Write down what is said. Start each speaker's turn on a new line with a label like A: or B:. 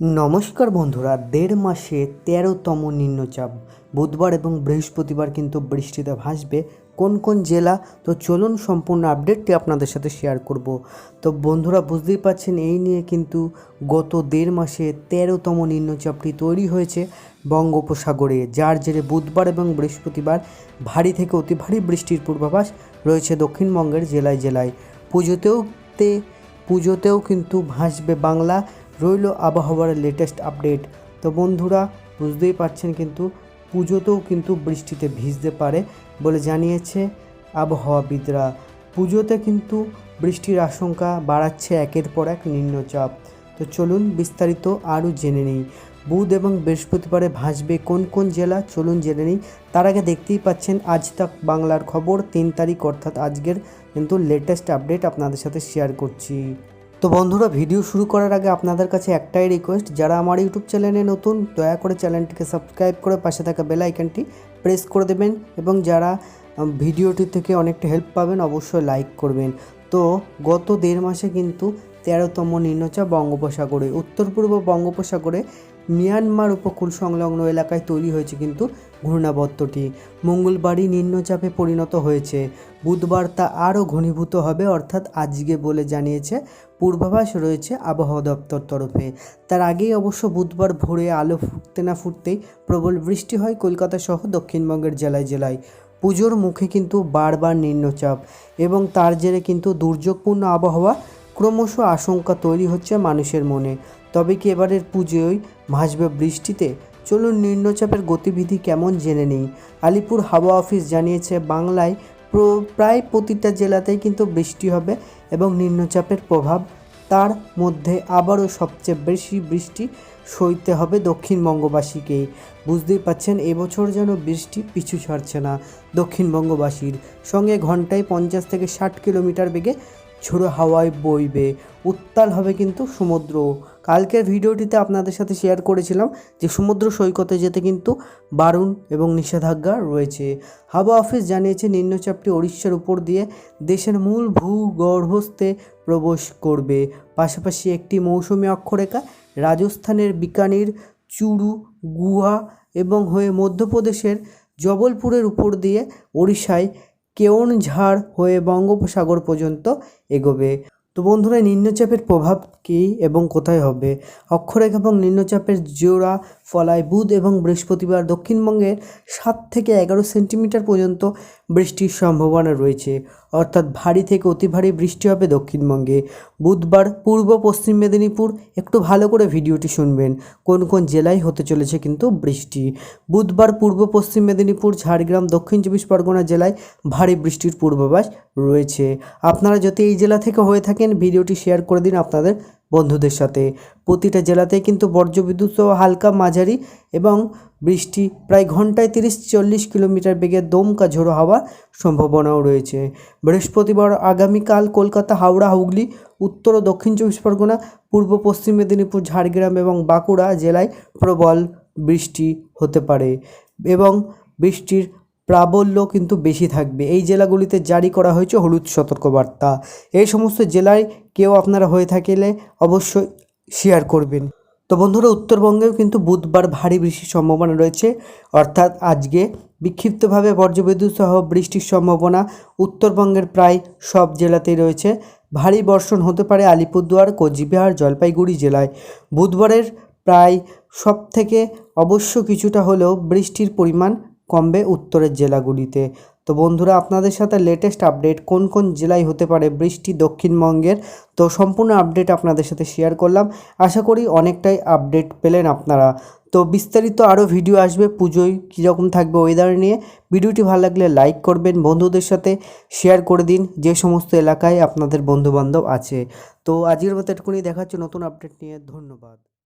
A: নমস্কার বন্ধুরা, দেড় মাসে তেরোতম নিম্নচাপ। বুধবার এবং বৃহস্পতিবার কিন্তু বৃষ্টিতে ভাসবে কোন কোন জেলা। তো চলুন সম্পূর্ণ আপডেটটি আপনাদের সাথে শেয়ার করব। তো বন্ধুরা, বুঝতেই পারছেন, এই নিয়ে কিন্তু গত দেড় মাসে তেরোতম নিম্নচাপটি তৈরি হয়েছে বঙ্গোপসাগরে, যার জেরে বুধবার এবং বৃহস্পতিবার ভারী থেকে অতি ভারী বৃষ্টির পূর্বাভাস রয়েছে দক্ষিণবঙ্গের জেলায় জেলায়। পুজোতেও তে পুজোতেও কিন্তু ভাসবে বাংলা রইল আবহাওয়ার লেটেস্ট আপডেট তো বন্ধুরা, বুঝতেই পারছেন কিন্তু পুজোতেও কিন্তু বৃষ্টিতে ভিজতে পারে বলে জানিয়েছে আবহাওয়াবিদরা। পুজোতে কিন্তু বৃষ্টির আশঙ্কা বাড়াচ্ছে একের পর এক নিম্নচাপ। তো চলুন বিস্তারিত আরও জেনে নিই। বুধ এবং বৃহস্পতিবারে ভাসবে কোন কোন জেলা? চলুন জেনে নিই। তার আগে দেখতেই পাচ্ছেন আজ তাক বাংলার খবর, তিন তারিখ অর্থাৎ আজকের কিন্তু লেটেস্ট আপডেট আপনাদের সাথে শেয়ার করছি। তো বন্ধুরা, ভিডিও শুরু করার আগে আপনাদের কাছে একটাই রিকোয়েস্ট যারা আমার ইউটিউব চ্যানেলে নতুন, দয়া করে চ্যানেলটিকে সাবস্ক্রাইব করে পাশে থাকা বেল আইকনটি প্রেস করে দেবেন এবং যারা ভিডিওটি থেকে অনেকটা হেল্প পাবেন, অবশ্যই লাইক করবেন। তো গত দেড় মাসে কিন্তু তেরোতম নিম্নচাপ বঙ্গোপসাগরে উত্তর পূর্ব বঙ্গোপসাগরে মিয়ানমার উপকূল সংলগ্ন এলাকায় তৈরি হয়েছে কিন্তু ঘূর্ণাবর্তটি। মঙ্গলবারই নিম্নচাপে পরিণত হয়েছে। বুধবার তা আরও ঘনীভূত হবে, অর্থাৎ আজকে বলে জানিয়েছে পূর্বাভাস রয়েছে আবহাওয়া দপ্তর তরফে। তার আগেই অবশ্য বুধবার ভোরে আলো ফুটতে না ফুটতেই প্রবল বৃষ্টি হয় কলকাতা সহ দক্ষিণবঙ্গের জেলায় জেলায়। পুজোর মুখে কিন্তু বারবার নিম্নচাপ এবং তার জেরে কিন্তু দুর্যোগপূর্ণ আবহাওয়া ক্রমশ আশঙ্কা তৈরি হচ্ছে মানুষের মনে। তবে কি এবারের পুজোয় ভাসবে বৃষ্টিতে? চলুন নিম্নচাপের গতিবিধি কেমন জেনে নেই। আলিপুর হাওয়া অফিস জানিয়েছে, বাংলায় প্রায় প্রতিটা জেলাতেই কিন্তু বৃষ্টি হবে এবং নিম্নচাপের প্রভাব। তার মধ্যে আবারও সবচেয়ে বেশি বৃষ্টি সইতে হবে দক্ষিণবঙ্গবাসীকেই বুঝতেই পাচ্ছেন, এবছর যেন বৃষ্টি পিছু ছাড়ছে না দক্ষিণবঙ্গবাসীর সঙ্গে ঘন্টায় পঞ্চাশ থেকে ষাট কিলোমিটার বেগে ঝোড়ো হাওয়ায় বইবে। উত্তাল হবে কিন্তু সমুদ্র। কালকের ভিডিওটিতে আপনাদের সাথে শেয়ার করেছিলাম যে সমুদ্র সৈকতে যেতে কিন্তু বারণ এবং নিষেধাজ্ঞা রয়েছে। হাওয়া অফিস জানিয়েছে, নিম্নচাপটি ওড়িশার উপর দিয়ে দেশের মূল ভূগর্ভস্থে প্রবেশ করবে। পাশাপাশি একটি মৌসুমি অক্ষরেখা রাজস্থানের বিকানির, চুরু গুহা এবং হয়ে মধ্যপ্রদেশের জবলপুরের উপর দিয়ে ওড়িশায় কেওনঝাড় হয়ে বঙ্গোপসাগর পর্যন্ত এগোবে। তো বন্ধুরা নিম্নচাপের প্রভাব কী এবং কোথায় হবে? অক্ষরেখা এবং নিম্নচাপের জোড়া, ফলায় বুধ এবং বৃহস্পতিবার দক্ষিণবঙ্গের সাত থেকে এগারো সেন্টিমিটার পর্যন্ত বৃষ্টির সম্ভাবনা রয়েছে। অর্থাৎ ভারী থেকে অতি ভারী বৃষ্টি হবে দক্ষিণবঙ্গে। বুধবার পূর্ব পশ্চিম মেদিনীপুর, একটু ভালো করে ভিডিওটি শুনবেন। কোন কোন জেলায় হতে চলেছে কিন্তু বৃষ্টি। বুধবার পূর্ব পশ্চিম মেদিনীপুর, ঝাড়গ্রাম, দক্ষিণ চব্বিশ পরগনা জেলায় ভারী বৃষ্টির পূর্বাভাস রয়েছে। আপনারা যদি এই জেলা থেকে হয়ে থাকেন, ভিডিওটি শেয়ার করে দিন আপনাদের বন্ধুদের সাথে। প্রতিটা জেলাতেই কিন্তু বজ্রবিদ্যুৎ সহ হালকা মাঝারি এবং বৃষ্টি প্রায় ঘন্টায় তিরিশ চল্লিশ কিলোমিটার বেগে দমকা ঝোড়ো হওয়ার সম্ভাবনাও রয়েছে। বৃহস্পতিবার আগামীকাল কলকাতা, হাওড়া, হুগলি, উত্তর ও দক্ষিণ চব্বিশ পরগনা, পূর্ব পশ্চিম মেদিনীপুর, ঝাড়গ্রাম এবং বাঁকুড়া জেলায় প্রবল বৃষ্টি হতে পারে এবং বৃষ্টির প্রাবল্য কিন্তু বেশি থাকবে। এই জেলাগুলিতে জারি করা হয়েছে হলুদ সতর্কবার্তা। এই সমস্ত জেলায় কেউ আপনারা হয়ে থাকলে অবশ্যই শেয়ার করবেন। তো বন্ধুরা, উত্তরবঙ্গেও কিন্তু বুধবার ভারী বৃষ্টির সম্ভাবনা রয়েছে। অর্থাৎ আজকে বিক্ষিপ্তভাবে বজ্রবিদ্যুৎ সহ বৃষ্টির সম্ভাবনা উত্তরবঙ্গের প্রায় সব জেলাতেই রয়েছে। ভারী বর্ষণ হতে পারে আলিপুরদুয়ার, কোচবিহার, জলপাইগুড়ি জেলায়। বুধবারের প্রায় সব থেকে অবশ্য কিছুটা হলেও বৃষ্টির পরিমাণ কমবে উত্তরের জেলাগুলিতে। তো বন্ধুরা, আপনাদের সাথে লেটেস্ট আপডেট কোন কোন জেলায় হতে পারে বৃষ্টি দক্ষিণবঙ্গের, তো সম্পূর্ণ আপডেট আপনাদের সাথে শেয়ার করলাম। আশা করি অনেকটাই আপডেট পেলেন আপনারা। তো বিস্তারিত আরও ভিডিও আসবে পুজোয়, কীরকম থাকবে ওয়েদার নিয়ে। ভিডিওটি ভালো লাগলে লাইক করবেন, বন্ধুদের সাথে শেয়ার করে দিন, যে সমস্ত এলাকায় আপনাদের বন্ধুবান্ধব আছে। তো আজকের মতো এটুকুনি দেখাচ্ছি নতুন আপডেট নিয়ে। ধন্যবাদ।